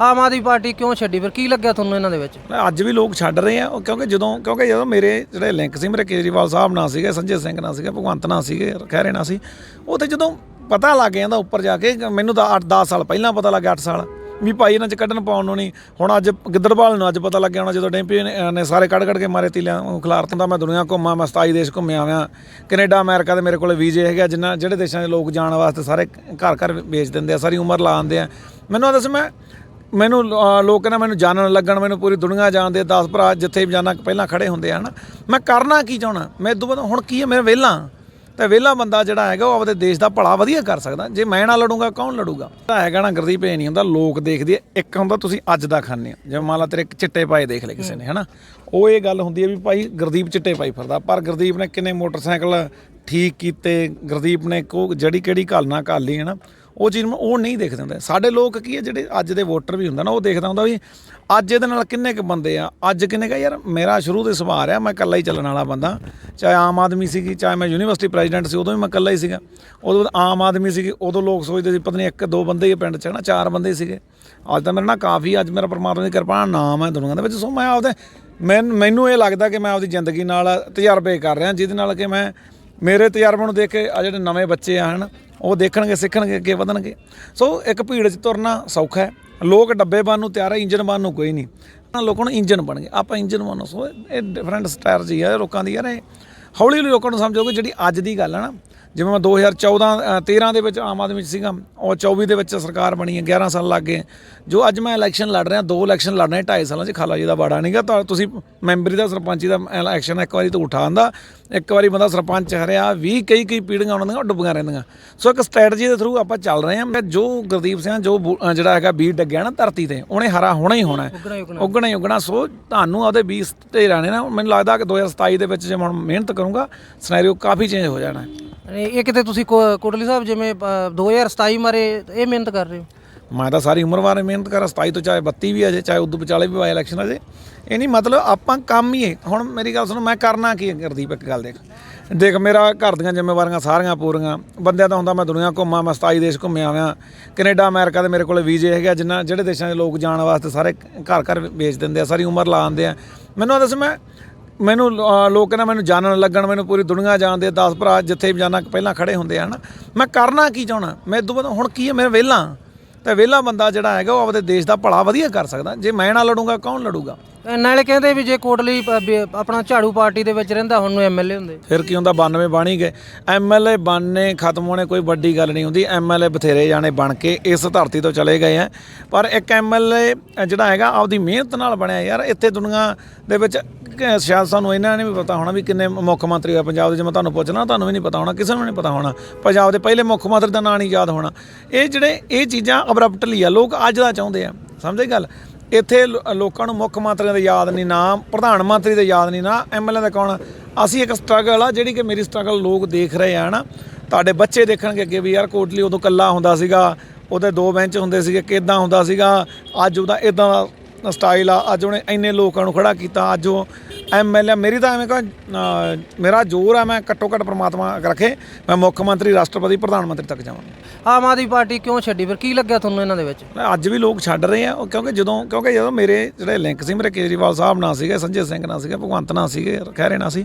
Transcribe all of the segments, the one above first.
Aam Aadmi party ਕਿਉਂ ਛੱਡੀ? ਫਿਰ ਕੀ ਲੱਗਿਆ ਤੁਹਾਨੂੰ ਇਹਨਾਂ ਦੇ ਵਿੱਚ? ਅੱਜ ਵੀ ਲੋਕ ਛੱਡ ਰਹੇ ਆ ਉਹ ਕਿਉਂਕਿ ਜਦੋਂ ਕਿਉਂਕਿ ਜਦੋਂ ਮੇਰੇ ਜਿਹੜੇ ਲਿੰਕ ਸੀ ਮੇਰੇ ਕੇਜਰੀਵਾਲ ਸਾਹਿਬ ਨਾਲ ਸੀਗੇ ਸੰਜੇ ਸਿੰਘ ਨਾਲ ਸੀਗੇ ਭਗਵੰਤ ਨਾਲ ਸੀਗੇ ਖਹਿਰੇ ਨਾਲ ਸੀ ਉਹ ਤੇ ਜਦੋਂ ਪਤਾ ਲੱਗ ਜਾਂਦਾ ਉੱਪਰ ਜਾ ਕੇ ਮੈਨੂੰ ਤਾਂ 8-10 ਸਾਲ ਪਹਿਲਾਂ ਪਤਾ ਲੱਗਿਆ 8 ਸਾਲ ਵੀ ਭਾਈ ਇਹਨਾਂ ਚ ਕੱਢਣ ਪਾਉਣ ਨੂੰ ਨਹੀਂ ਹੁਣ ਅੱਜ ਗਿੱਦੜਬਾਲ ਨੂੰ ਅੱਜ ਪਤਾ ਲੱਗਿਆ ਹੋਣਾ ਜਦੋਂ ਡੈਂਪੀ ਨੇ ਸਾਰੇ ਕੱਢ ਕੱਢ ਕੇ ਮਾਰੇ ਤੀਲਿਆਂ ਨੂੰ ਖਿਲਾਰਤ ਦਾ ਮੈਂ ਦੁਨੀਆ ਘੁੰਮਾ ਮੈਂ 27 ਦੇਸ਼ ਘੁੰਮਿਆ ਆਵਾਂ ਕੈਨੇਡਾ ਅਮਰੀਕਾ ਦੇ ਮੇਰੇ ਕੋਲ ਵੀਜ਼ੇ ਹੈਗੇ ਆ, ਜਿੰਨਾ ਜਿਹੜੇ ਦੇਸ਼ਾਂ ਦੇ ਲੋਕ ਜਾਣ ਵਾਸਤੇ ਸਾਰੇ ਘਰ ਘਰ ਵੇਚ ਦਿੰਦੇ ਆ ਸਾਰੀ ਉਮਰ ਲਾ ਆਉਂਦੇ ਆ ਮੈਨੂੰ ਦੱਸ ਮੈਂ ਮੈਨੂੰ ਲੋਕ ਕਹਿੰਦਾ ਮੈਨੂੰ ਜਾਣਨ ਲੱਗਣ, ਮੈਨੂੰ ਪੂਰੀ ਦੁਨੀਆ ਜਾਣਦੇ 10 ਭਰਾ ਜਿੱਥੇ ਵੀ ਜਾਣਾ, ਪਹਿਲਾਂ ਖੜੇ ਹੁੰਦੇ ਆ, ਹਨਾ। ਮੈਂ ਕਰਨਾ ਕੀ ਚਾਹਣਾ ਮੈਂ ਇਦੋਂ ਬਾਅਦ ਹੁਣ ਕੀ ਹੈ ਮੈਂ ਵਿਹਲਾ ਤੇ ਵਿਹਲਾ ਬੰਦਾ ਜਿਹੜਾ ਹੈਗਾ, ਉਹ ਆਪਦੇ ਦੇਸ਼ ਦਾ ਭਲਾ ਵਧੀਆ ਕਰ ਸਕਦਾ। ਜੇ ਮੈਂ ਨਾ ਲੜੂੰਗਾ, ਕੌਣ ਲੜੂਗਾ? ਤਾਂ ਹੈਗਾ ਨਾ ਗੁਰਦੀਪ, ਇਹ ਨਹੀਂ ਹੁੰਦਾ, ਲੋਕ ਦੇਖਦੇ ਇੱਕ ਹੁੰਦਾ, ਤੁਸੀਂ ਅੱਜ ਦਾ ਖਾਂਦੇ ਆ ਜਿਵੇਂ ਮੰਨ ਲਾ ਤੇਰੇ ਚਿੱਟੇ ਪਾਏ ਦੇਖ ਲਏ ਕਿਸੇ ਨੇ, ਹਨਾ। ਉਹ ਇਹ ਗੱਲ ਹੁੰਦੀ ਹੈ ਵੀ ਭਾਈ ਗੁਰਦੀਪ ਚਿੱਟੇ ਪਾਈ ਫਿਰਦਾ। ਪਰ ਗੁਰਦੀਪ ਨੇ ਕਿੰਨੇ ਮੋਟਰਸਾਈਕਲ ਠੀਕ ਕੀਤੇ, ਗੁਰਦੀਪ ਨੇ ਕੋ ਜਿਹੜੀ ਕਿਹੜੀ ਘਾਲਣਾ ਘਾਲੀ ਹੈ ਨਾ ਉਹ ਚੀਜ਼ ਨੂੰ ਉਹ ਨਹੀਂ ਦੇਖਦੇ ਹੁੰਦੇ। ਸਾਡੇ ਲੋਕ ਕੀ ਹੈ ਜਿਹੜੇ ਅੱਜ ਦੇ ਵੋਟਰ ਵੀ ਹੁੰਦਾ ਨਾ, ਉਹ ਦੇਖਦਾ ਹੁੰਦਾ ਵੀ ਅੱਜ ਇਹਦੇ ਨਾਲ ਕਿੰਨੇ ਕੁ ਬੰਦੇ ਆ, ਅੱਜ ਕਿੰਨੇ ਕਾ ਯਾਰ ਮੇਰਾ ਸ਼ੁਰੂ ਤੋਂ ਸੁਭਾਅ ਆ, ਮੈਂ ਇਕੱਲਾ ਹੀ ਚੱਲਣ ਵਾਲਾ ਬੰਦਾ। ਚਾਹੇ ਆਮ ਆਦਮੀ ਸੀਗੀ, ਚਾਹੇ ਮੈਂ ਯੂਨੀਵਰਸਿਟੀ ਪ੍ਰੈਜ਼ੀਡੈਂਟ ਸੀ, ਉਦੋਂ ਵੀ ਮੈਂ ਇਕੱਲਾ ਹੀ ਸੀਗਾ। ਉਦੋਂ ਬਾਅਦ ਆਮ ਆਦਮੀ ਸੀਗੀ, ਉਦੋਂ ਲੋਕ ਸੋਚਦੇ ਸੀ, ਪਤਾ ਨਹੀਂ ਇੱਕ, ਦੋ ਬੰਦੇ ਹੀ ਪਿੰਡ 'ਚ ਨਾ ਚਾਰ ਬੰਦੇ ਸੀਗੇ। ਅੱਜ ਤਾਂ ਮੇਰੇ ਨਾਲ ਕਾਫੀ ਅੱਜ ਮੇਰਾ ਪਰਮਾਤਮਾ ਦੀ ਕਿਰਪਾ ਨਾਲ ਨਾਮ ਹੈ ਦੁਨੀਆ ਦੇ ਵਿੱਚ। ਸੋ ਮੈਂ ਆਪਦੇ ਮੈਨ- ਮੈਨੂੰ ਇਹ ਲੱਗਦਾ ਕਿ ਮੈਂ ਆਪਦੀ ਜ਼ਿੰਦਗੀ ਨਾਲ ਤਜਰਬੇ ਕਰ ਰਿਹਾ, ਜਿਹਦੇ ਨਾਲ ਕਿ ਮੈਂ ਮੇਰੇ ਤਜਰਬੇ ਨੂੰ ਦੇਖ ਕੇ ਆ ਜਿਹੜੇ ਨਵੇਂ ਬੱਚੇ ਆ, ਹਨ ਉਹ ਦੇਖਣਗੇ, ਸਿੱਖਣਗੇ ਅੱਗੇ ਵਧਣਗੇ। ਸੋ ਇੱਕ ਭੀੜ 'ਚ ਤੁਰਨਾ ਸੌਖਾ ਹੈ। ਲੋਕ ਡੱਬੇ ਬਣ ਨੂੰ ਤਿਆਰ ਹੈ ਇੰਜਨ ਬਣ ਨੂੰ ਕੋਈ ਨਹੀਂ। ਲੋਕਾਂ ਨੂੰ ਇੰਜਨ ਬਣ ਗਏ। ਆਪਾਂ ਇੰਜਨ ਬਣੋ। ਸੋ ਇਹ ਡਿਫਰੈਂਟ ਸਟ੍ਰੈਟਜੀ ਹੈ, ਲੋਕਾਂ ਦੀ। ਯਾਰ, ਇਹ ਹੌਲੀ ਹੌਲੀ ਲੋਕਾਂ ਨੂੰ ਸਮਝੋਗੇ, ਜਿਹੜੀ ਅੱਜ ਦੀ ਗੱਲ ਹੈ ਨਾ ਜਿਵੇਂ ਮੈਂ 2014 ਅ, 13 ਦੇ ਵਿੱਚ ਆਮ ਆਦਮੀ 'ਚ ਸੀਗਾ ਉਹ 24 ਦੇ ਵਿੱਚ ਸਰਕਾਰ ਬਣੀ ਹੈ 11 ਸਾਲ ਲੱਗ ਗਏ। ਜੋ ਅੱਜ ਮੈਂ ਇਲੈਕਸ਼ਨ ਲੜ ਰਿਹਾ ਦੋ ਇਲੈਕਸ਼ਨ ਲੜਨੇ 2.5 ਸਾਲਾਂ 'ਚ ਖਾਲਾ ਜੀ ਦਾ ਬਾੜਾ ਨਹੀਂਗਾ ਤਾਂ ਤੁਸੀਂ ਮੈਂਬਰੀ ਦਾ ਸਰਪੰਚੀ ਦਾ ਇਲੈਕਸ਼ਨ ਇੱਕ ਵਾਰੀ ਤਾਂ ਉਠਾ ਆਂਦਾ। ਇੱਕ ਵਾਰੀ ਬੰਦਾ ਸਰਪੰਚ ਹਰਿਆ 20 ਕਈ ਕਈ ਪੀੜ੍ਹੀਆਂ ਉਹਨਾਂ ਦੀਆਂ ਡੁੱਬੀਆਂ ਰਹਿੰਦੀਆਂ। ਸੋ ਇੱਕ ਸਟ੍ਰੈਟਜੀ ਦੇ ਥਰੂ ਆਪਾਂ ਚੱਲ ਰਹੇ ਹਾਂ। ਜੋ ਗੁਰਦੀਪ ਸਿੰਘ ਜੋ ਬੂ- ਜਿਹੜਾ ਹੈਗਾ ਬੀਜ ਡੱਗਿਆ ਨਾ ਧਰਤੀ ਤੇ ਉਹਨੇ ਹਰਾ ਹੋਣਾ ਹੀ ਹੋਣਾ। ਉੱਗਣਾ ਹੀ ਉੱਗਣਾ। ਸੋ ਤੁਹਾਨੂੰ ਆਪਦੇ ਬੀਜ ਤੇ ਰਹਿਣੇ ਨਾ ਮੈਨੂੰ ਲੱਗਦਾ ਕਿ 2027 ਦੇ ਵਿੱਚ ਜੇ ਮੈਂ ਹੁਣ ਮਿਹਨਤ ਕਰੂੰਗਾ ਸਿਨੈਰੀਓ ਕਾਫੀ ਚੇਂਜ ਹੋ ਜਾਣਾ ਹੈ। ਇਹ ਕਿਤੇ ਤੁਸੀਂ ਕੋ- ਕੋਟਲੀ ਸਾਹਿਬ ਜਿਵੇਂ ਅ, 2027 ਮਾਰੇ ਇਹ ਮਿਹਨਤ ਕਰ ਰਹੇ ਹੋ? ਮੈਂ ਤਾਂ ਸਾਰੀ ਉਮਰ ਬਾਰੇ ਮਿਹਨਤ ਕਰਾਂ 27 ਤੋਂ ਚਾਹੇ 32 ਵੀ ਆ ਜੇ ਚਾਹੇ ਉਦੋਂ ਵਿਚਾਲੇ ਵੀ ਆਏ ਇਲੈਕਸ਼ਨ ਅਜੇ ਇਹ ਨਹੀਂ ਮਤਲਬ ਆਪਾਂ ਕੰਮ ਹੀ ਹੈ ਹੁਣ ਮੇਰੀ ਗੱਲ ਸੁਣੋ ਮੈਂ ਕਰਨਾ ਕੀ ਹੈ ਗੁਰਦੀਪ ਇੱਕ ਗੱਲ ਦੇਖ। ਦੇਖ ਮੇਰਾ ਘਰ ਦੀਆਂ ਜ਼ਿੰਮੇਵਾਰੀਆਂ ਸਾਰੀਆਂ ਪੂਰੀਆਂ। ਬੰਦਿਆਂ ਦਾ ਹੁੰਦਾ ਮੈਂ ਦੁਨੀਆ ਘੁੰਮਾਂ ਮੈਂ 27 ਦੇਸ਼ ਘੁੰਮਿਆ ਆਵਾਂ ਕੈਨੇਡਾ ਅਮਰੀਕਾ ਦੇ ਮੇਰੇ ਕੋਲ ਵੀਜ਼ੇ ਹੈਗੇ ਆ, ਜਿੰਨਾ ਜਿਹੜੇ ਦੇਸ਼ਾਂ ਦੇ ਲੋਕ ਜਾਣ ਵਾਸਤੇ ਸਾਰੇ ਘਰ ਘਰ ਵੇਚ ਦਿੰਦੇ ਆ ਸਾਰੀ ਉਮਰ ਲਾ ਆਉਂਦੇ ਆ। ਮੈਨੂੰ ਦੱਸ ਮੈਂ ਮੈਨੂੰ ਲੋਕ ਕਹਿੰਦਾ ਮੈਨੂੰ ਜਾਣਨ ਲੱਗਣ ਮੈਨੂੰ ਪੂਰੀ ਦੁਨੀਆ ਜਾਣਦੇ 10 ਭਰਾ ਜਿੱਥੇ ਵੀ ਜਾਣਾ ਪਹਿਲਾਂ ਖੜੇ ਹੁੰਦੇ ਆ ਹਨਾ। ਮੈਂ ਕਰਨਾ ਕੀ ਚਾਹਣਾ ਮੈਂ ਇਦੋਂ ਬਾਅਦ ਹੁਣ ਕੀ ਹੈ ਮੈਂ ਵਿਹਲਾ ਤੇ ਵਿਹਲਾ ਬੰਦਾ ਜਿਹੜਾ ਹੈਗਾ ਉਹ ਆਪਦੇ ਦੇਸ਼ ਦਾ ਭਲਾ ਵਧੀਆ ਕਰ ਸਕਦਾ। ਜੇ ਮੈਂ ਨਾ ਲੜੂੰਗਾ ਕੌਣ ਲੜੂਗਾ? ਨਾਲੇ ਕਹਿੰਦੇ ਵੀ ਜੇ ਕੋਟਲੀ ਆਪਣਾ ਝਾੜੂ ਪਾਰਟੀ ਦੇ ਵਿੱਚ ਰਹਿੰਦਾ ਹੁਣ ਨੂੰ ਐਮਐਲਏ ਹੁੰਦੇ। ਫਿਰ ਕੀ ਹੁੰਦਾ? 92 ਬਣ ਹੀ ਗਏ। ਐਮਐਲਏ ਬਣਨੇ ਖਤਮ ਹੋਣੇ ਕੋਈ ਵੱਡੀ ਗੱਲ ਨਹੀਂ ਹੁੰਦੀ। ਐਮਐਲਏ ਬਥੇਰੇ ਜਾਣੇ ਬਣ ਕੇ ਇਸ ਧਰਤੀ ਤੋਂ ਚਲੇ ਗਏ ਆ। ਪਰ ਇੱਕ ਐਮਐਲਏ ਜਿਹੜਾ ਹੈਗਾ ਆਪਦੀ ਮਿਹਨਤ ਨਾਲ ਬਣਿਆ ਯਾਰ। ਇੱਥੇ ਦੁਨੀਆ ਦੇ ਵਿੱਚ ਕ- ਸ਼ਾਇਦ ਸਾਨੂੰ ਇਹਨਾਂ ਨੇ ਵੀ ਪਤਾ ਹੋਣਾ ਵੀ ਕਿੰਨੇ ਮੁੱਖ ਮੰਤਰੀ ਆ ਪੰਜਾਬ ਦੇ ਜੇ ਮੈਂ ਤੁਹਾਨੂੰ ਪੁੱਛਣਾ, ਤੁਹਾਨੂੰ ਵੀ ਨਹੀਂ ਪਤਾ ਹੋਣਾ, ਕਿਸੇ ਨੂੰ ਨਹੀਂ ਪਤਾ ਹੋਣਾ। ਪੰਜਾਬ ਦੇ ਪਹਿਲੇ ਮੁੱਖ ਮੰਤਰੀ ਦਾ ਨਾਂ ਨਹੀਂ ਯਾਦ ਹੋਣਾ। ਇਹ ਜਿਹੜੇ ਇਹ ਚੀਜ਼ਾਂ ਅਬਰਪਟਲੀ ਆ, ਲੋਕ ਅੱਜ ਦਾ ਚਾਹੁੰਦੇ ਆ। ਸਮਝੇ ਗੱਲ? ਇੱਥੇ ਲੋ- ਲੋਕਾਂ ਨੂੰ ਮੁੱਖ ਮੰਤਰੀਆਂ ਦੇ ਯਾਦ ਨਹੀਂ, ਨਾ ਪ੍ਰਧਾਨ ਮੰਤਰੀ ਦੇ ਯਾਦ ਨਹੀਂ, ਨਾ ਐਮਐਲਏ ਦਾ ਕੌਣ? ਅਸੀਂ ਇੱਕ ਸਟਰਗਲ ਆ, ਜਿਹੜੀ ਕਿ ਮੇਰੀ ਸਟਰਗਲ ਲੋਕ ਦੇਖ ਰਹੇ ਆ ਨਾ ਤੁਹਾਡੇ ਬੱਚੇ ਦੇਖਣਗੇ ਅੱਗੇ ਵੀ, ਯਾਰ ਕੋਟਲੀ ਉਦੋਂ ਕੱਲਾ ਹੁੰਦਾ ਸੀਗਾ, ਉਹਦੇ ਦੋ ਬੈਂਚ ਹੁੰਦੇ ਸੀਗੇ, ਕਿਦਾਂ ਹੁੰਦਾ ਸੀਗਾ, ਅੱਜ ਉਹਦਾ ਇਦਾਂ ਦਾ ਸਟਾਈਲ ਆ, ਅੱਜ ਉਹਨੇ ਇੰਨੇ ਲੋਕਾਂ ਨੂੰ ਖੜਾ ਕੀਤਾ, ਅੱਜ ਉਹ ਐਮਐਲਏ ਮੇਰੀ ਤਾਂ ਐਵੇਂ ਕਹਾਂ ਮੇਰਾ ਜ਼ੋਰ ਆ ਮੈਂ ਘੱਟੋ ਘੱਟ ਪ੍ਰਮਾਤਮਾ ਰੱਖੇ ਮੈਂ ਮੁੱਖ ਮੰਤਰੀ ਰਾਸ਼ਟਰਪਤੀ ਪ੍ਰਧਾਨ ਮੰਤਰੀ ਤੱਕ ਜਾਵਾਂ ਆਮ ਆਦਮੀ ਪਾਰਟੀ ਕਿਉਂ ਛੱਡੀ ਫਿਰ? ਕੀ ਲੱਗਿਆ ਤੁਹਾਨੂੰ ਇਹਨਾਂ ਦੇ ਵਿੱਚ? ਅੱਜ ਵੀ ਲੋਕ ਛੱਡ ਰਹੇ ਆ ਉਹ ਕਿਉਂਕਿ ਜਦੋਂ ਕਿਉਂਕਿ ਜਦੋਂ ਮੇਰੇ ਜਿਹੜੇ ਲਿੰਕ ਸੀ ਮੇਰੇ ਕੇਜਰੀਵਾਲ ਸਾਹਿਬ ਨਾਲ ਸੀਗੇ ਸੰਜੇ ਸਿੰਘ ਨਾਲ ਸੀਗੇ ਭਗਵੰਤ ਨਾਲ ਸੀਗੇ ਖਹਿਰੇ ਨਾਲ ਸੀ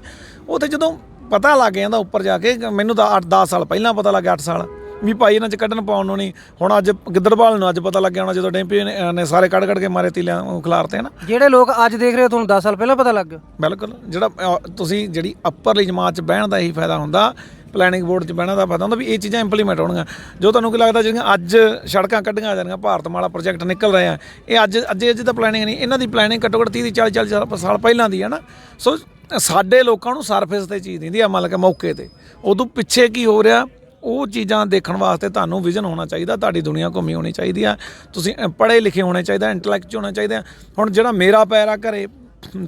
ਉਹ ਤੇ ਜਦੋਂ ਪਤਾ ਲੱਗ ਜਾਂਦਾ ਉੱਪਰ ਜਾ ਕੇ ਮੈਨੂੰ ਤਾਂ 8-10 ਸਾਲ ਪਹਿਲਾਂ ਪਤਾ ਲੱਗਿਆ 8 ਸਾਲ। ਵੀ ਭਾਈ ਇਹਨਾਂ ਚ ਕੱਢਣ ਪਾਉਣ ਨੂੰ ਨਹੀਂ। ਹੁਣ ਅੱਜ ਗਿੱਦੜਬਾਲ ਨੂੰ ਅੱਜ ਪਤਾ ਲੱਗਿਆ ਹੋਣਾ ਜਦੋਂ ਡੈਂਪੀ ਨੇ ਸਾਰੇ ਕੱਢ ਕੱਢ ਕੇ ਮਾਰੇ ਤਿਲਿਆਂ ਖਿਲਾਰਤੇ ਨਾ? ਜਿਹੜੇ ਲੋਕ ਅੱਜ ਦੇਖ ਰਹੇ ਹੋ ਤੁਹਾਨੂੰ 10 ਸਾਲ ਪਹਿਲਾਂ ਪਤਾ ਲੱਗ ਗਿਆ। ਬਿਲਕੁਲ। ਜਿਹੜਾ ਅ, ਤੁਸੀਂ ਜਿਹੜੀ ਅੱਪਰਲੀ ਜਮਾਤ ਚ ਬਹਿਣ ਦਾ ਇਹੀ ਫਾਇਦਾ ਹੁੰਦਾ ਪਲੈਨਿੰਗ ਬੋਰਡ 'ਚ ਬਹਿਣਾ ਦਾ ਫਾਇਦਾ ਹੁੰਦਾ ਵੀ ਇਹ ਚੀਜ਼ਾਂ ਇੰਪਲੀਮੈਂਟ ਹੋਣਗੀਆਂ। ਜੋ ਤੁਹਾਨੂੰ ਕੀ ਲੱਗਦਾ ਜਿਹੜੀਆਂ ਅੱਜ ਸੜਕਾਂ ਕੱਢੀਆਂ ਜਾਣਗੀਆਂ ਭਾਰਤਮਾਲਾ ਪ੍ਰੋਜੈਕਟ ਨਿਕਲ ਰਹੇ ਆ ਇਹ ਅੱਜ ਅੱਜ ਅੱਜ ਤਾਂ ਪਲੈਨਿੰਗ ਨਹੀਂ ਇਹਨਾਂ ਦੀ ਪਲੈਨਿੰਗ ਘੱਟੋ ਘੱਟ 30 ਦੀ 40 40 ਸਾਲ- ਪਹਿਲਾਂ ਦੀ ਹੈ ਨਾ? ਸੋ ਸਾਡੇ ਲੋਕਾਂ ਨੂੰ ਸਰਫੇਸ ਤੇ ਚੀਜ਼ ਦਿੰਦੀ ਆ ਮੰਨ ਕੇ ਮੌਕੇ ਤੇ। ਉਦੋਂ ਪਿੱਛੇ ਕੀ ਹੋ ਰਿਹਾ ਉਹ ਚੀਜ਼ਾਂ ਦੇਖਣ ਵਾਸਤੇ ਤੁਹਾਨੂੰ ਵਿਜ਼ਨ ਹੋਣਾ ਚਾਹੀਦਾ ਤੁਹਾਡੀ ਦੁਨੀਆ ਘੁੰਮੀ ਹੋਣੀ ਚਾਹੀਦੀ ਆ ਤੁਸੀਂ ਪੜ੍ਹੇ ਲਿਖੇ ਹੋਣੇ ਚਾਹੀਦਾ ਇੰਟੈਲੈਕਟ ਹੋਣਾ ਚਾਹੀਦਾ ਹੁਣ ਜਿਹੜਾ ਮੇਰਾ ਪੈਰ ਆ ਘਰੇ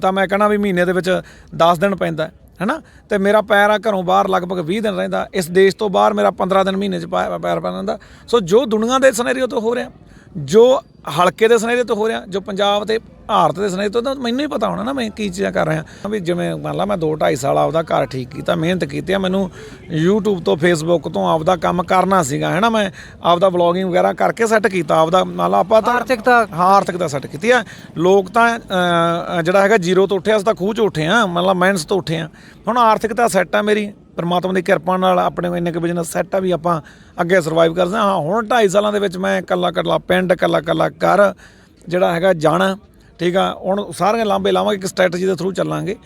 ਤਾਂ ਮੈਂ ਕਹਣਾ ਵੀ ਮਹੀਨੇ ਦੇ ਵਿੱਚ 10 ਦਿਨ ਪੈਂਦਾ ਹੈ, ਹੈਨਾ? ਤੇ ਮੇਰਾ ਪੈਰ ਆ ਘਰੋਂ ਬਾਹਰ ਲਗਭਗ 20 ਦਿਨ ਰਹਿੰਦਾ ਇਸ ਦੇਸ਼ ਤੋਂ ਬਾਹਰ ਮੇਰਾ 15 ਦਿਨ ਮਹੀਨੇ ਚ ਪਾ- ਪੈਰ ਪੈਂਦਾ। ਸੋ ਜੋ ਦੁਨੀਆ ਦੇ ਸਿਨੈਰੀਓ ਤੋਂ ਹੋ ਰਿਹਾ ਜੋ ਹਲਕੇ ਦੇ ਸਨੇਰੇ ਤੋਂ ਹੋ ਰਿਹਾ ਜੋ ਪੰਜਾਬ ਤੇ ਭਾਰਤ ਦੇ ਸਨੇਰੇ ਤੋਂ ਤਾਂ ਮੈਨੂੰ ਹੀ ਪਤਾ ਹੋਣਾ ਨਾ ਮੈਂ ਕੀ ਚੀਜ਼ਾਂ ਕਰ ਰਿਹਾ। ਵੀ ਜਿਵੇਂ ਮੰਨ ਲਾ ਮੈਂ 2 2.5 ਸਾਲ ਆਪਦਾ ਘਰ ਠੀਕ ਕੀਤਾ ਮਿਹਨਤ ਕੀਤੀ ਆ ਮੈਨੂੰ YouTube ਤੋਂ Facebook ਤੋਂ ਆਪਦਾ ਕੰਮ ਕਰਨਾ ਸੀਗਾ ਹੈ ਨਾ ਮੈਂ ਆਪਦਾ ਵਲੌਗਿੰਗ ਵਗੈਰਾ ਕਰਕੇ ਸੈੱਟ ਕੀਤਾ ਆਪਦਾ ਮੰਨ ਲਾ ਆਪਾਂ ਤਾਂ ਆਰਥਿਕਤਾ। ਹਾਂ ਆਰਥਿਕਤਾ ਸੈੱਟ ਕੀਤੀ ਆ। ਲੋਕ ਤਾਂ ਜਿਹੜਾ ਹੈਗਾ ਜ਼ੀਰੋ ਤੋਂ ਉੱਠਿਆ ਅਸੀਂ ਤਾਂ ਖੂਹ ਚ ਉੱਠੇ ਆ ਮਤਲਬ ਮਾਈਨਸ ਤੋਂ ਉੱਠੇ ਆ। ਹੁਣ ਆਰਥਿਕਤਾ ਸੈੱਟ ਆ ਮੇਰੀ। ਪਰਮਾਤਮਾ ਦੀ ਕਿਰਪਾ ਨਾਲ ਆਪਣੇ ਇੰਨੇ ਕੁ ਬਿਜ਼ਨਸ ਸੈੱਟ ਆ ਵੀ ਆਪਾਂ ਅੱਗੇ ਸਰਵਾਈਵ ਕਰਦੇ ਹਾਂ, ਹੁਣ 2.5 ਸਾਲਾਂ ਦੇ ਵਿੱਚ ਮੈਂ ਇਕੱਲਾ ਇਕੱਲਾ ਪਿੰਡ, ਇਕੱਲਾ ਇਕੱਲਾ ਘਰ ਜਿਹੜਾ ਹੈਗਾ ਜਾਣਾ, ਠੀਕ ਆ? ਹੁਣ ਸਾਰੀਆਂ ਲਾਂਬੇ ਲਾਵਾਂਗੇ, ਇੱਕ ਸਟ੍ਰੈਟਜੀ ਦੇ ਥਰੂ ਚੱਲਾਂਗੇ।